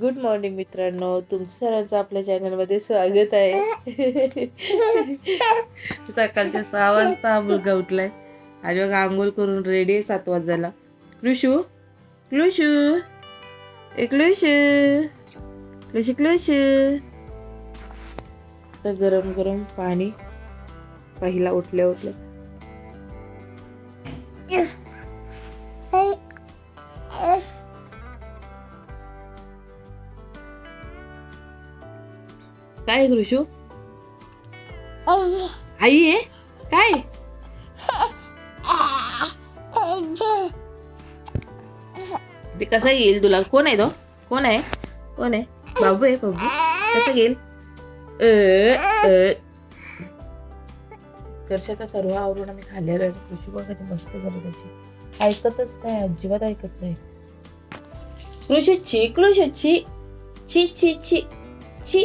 Good morning मित्रांनो. तुमचं सर्वांचं आपल्या चॅनलमध्ये स्वागत आहे. सकाळच्या सहा वाजता हा मुलगा उठलाय. आणि मग आंघोळ करून रेडी आहे सात वाजायला. कृषू कृषू ए कृषू कृषी कृषू तर गरम गरम पाणी पहिला उठल्या उठल्या. काय कृषू आई आहे? काय? ते कसा येईल तुला? कोण आहे तो? कोण आहे? कोण आहे? बाबू आहे बाबू. कसं घेईल कर्षाचा सर्व आवरून आम्ही खाल्लेलं आहे कृषी बघा मस्त झाली त्याची. ऐकतच नाही अजिबात ऐकत नाही. कृषी ची कृषी ची. ची ची ची. ची.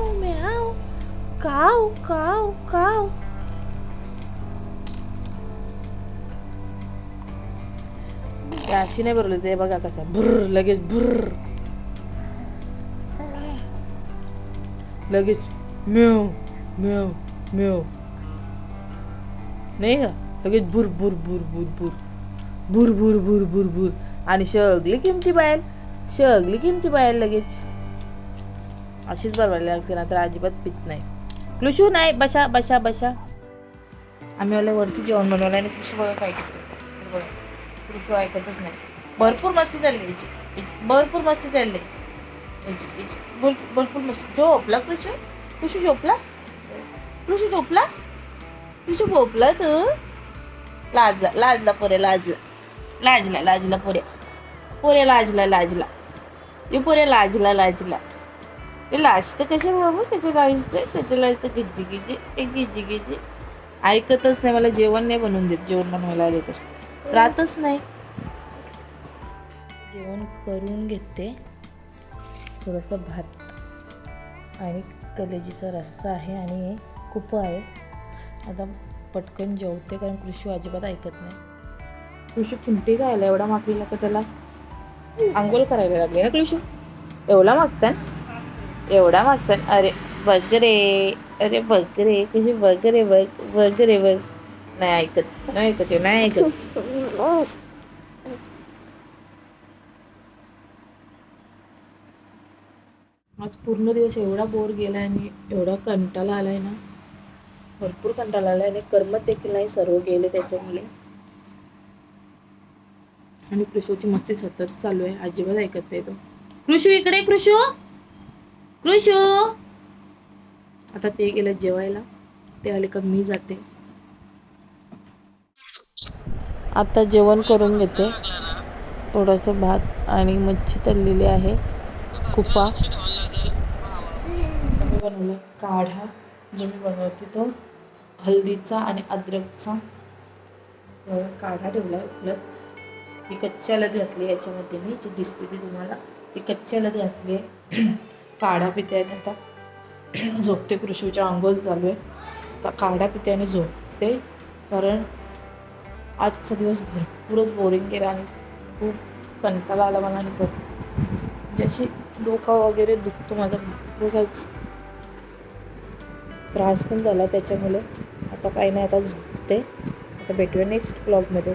काव काव काव अशी नाही बरोबर ते बघा कसा भुर्र लगेच भुर्र लगेच मेव मेव मेव नाही का लगेच भुर भुर भुर भुर भुर भुर भुर भुर भुर भुर आणि सगळी किमती बायल सगळी किमती बायल लगेच अशीच बरवायला लागते ना तर अजिबात पित नाही क्लुशू नाही बशा बशा बशा. आम्ही मला वरती जेवण बनवलं आणि कृषी बघा काय करते बघा. कृषी ऐकतच नाही. भरपूर मस्ती चालली याची भरपूर मस्ती चालली याची याची. बोल भरपूर मस्ती. झोपला कृषी कृषी झोपला? कृषी झोपला? कृषी झोपला तू? लाजला लाजला पोरे लाजला. लाजला लाजला पोऱ्या पोऱ्या लाजला लाजला. हे पोऱ्या लाजला लाजला. लाजतं कशा बाबा त्याच्या लाजतं त्याच्या लाजतं गिज्जी गिज्जी एक गिज्जी गिज्जी. ऐकतच नाही मला जेवण नाही बनवून देत जेवण बनवायला आले तर. राहतच नाही. जेवण करून घेते. थोडंसं भात आणि कलेजीचा रस्सा आहे आणि कुप आहे. आता पटकन जेवते कारण कृषी अजिबात ऐकत नाही. कृषी किमटी खायला एवढा मागलेला का त्याला? आंघोळ करायला लागले ना कृषी? एवढा मागतात एवढा मागतात अरे बघ रे. अरे बघ रे. तुझी बघ रे बघ. बघ रे बघ. नाही ऐकत. नाही ऐकत नाही ऐकत. आज पूर्ण दिवस एवढा बोर गेला आणि एवढा कंटाळा आलाय ना. भरपूर कंटाळा आलाय आणि कर्मत देखील नाही सर्व गेले त्याच्यामुळे. आणि कृषूची मस्ती सतत चालू आहे. अजिबात ऐकत नाही तो. कृषू इकडे कृषू. कृषू आता ते गेले जेवायला. ते आले का मी जाते. आता जेवण करून घेते. थोडंसं भात आणि मच्छी तळलेली आहे. कुपा. बनवला काढा जो मी बनवते तो हल्दीचा आणि अद्रकचा. काढा ठेवला उलट. ही कच्ची हळद घातली याच्यामध्ये मी जी दिसते ती तुम्हाला. ती कच्ची हळद घातली आहे. काढा पिते आणि आता झोपते कृषीच्या आंघोळ चालू आहे. आता काढा पिते आणि झोपते कारण आजचा दिवस भरपूरच बोरिंग गेला आणि खूप कंटाळा आला मला आणि भर जशी डोका वगैरे दुखतो माझा रोजच त्रास पण झाला त्याच्यामुळे. आता काही नाही आता झोपते. आता भेटूया नेक्स्ट ब्लॉगमध्ये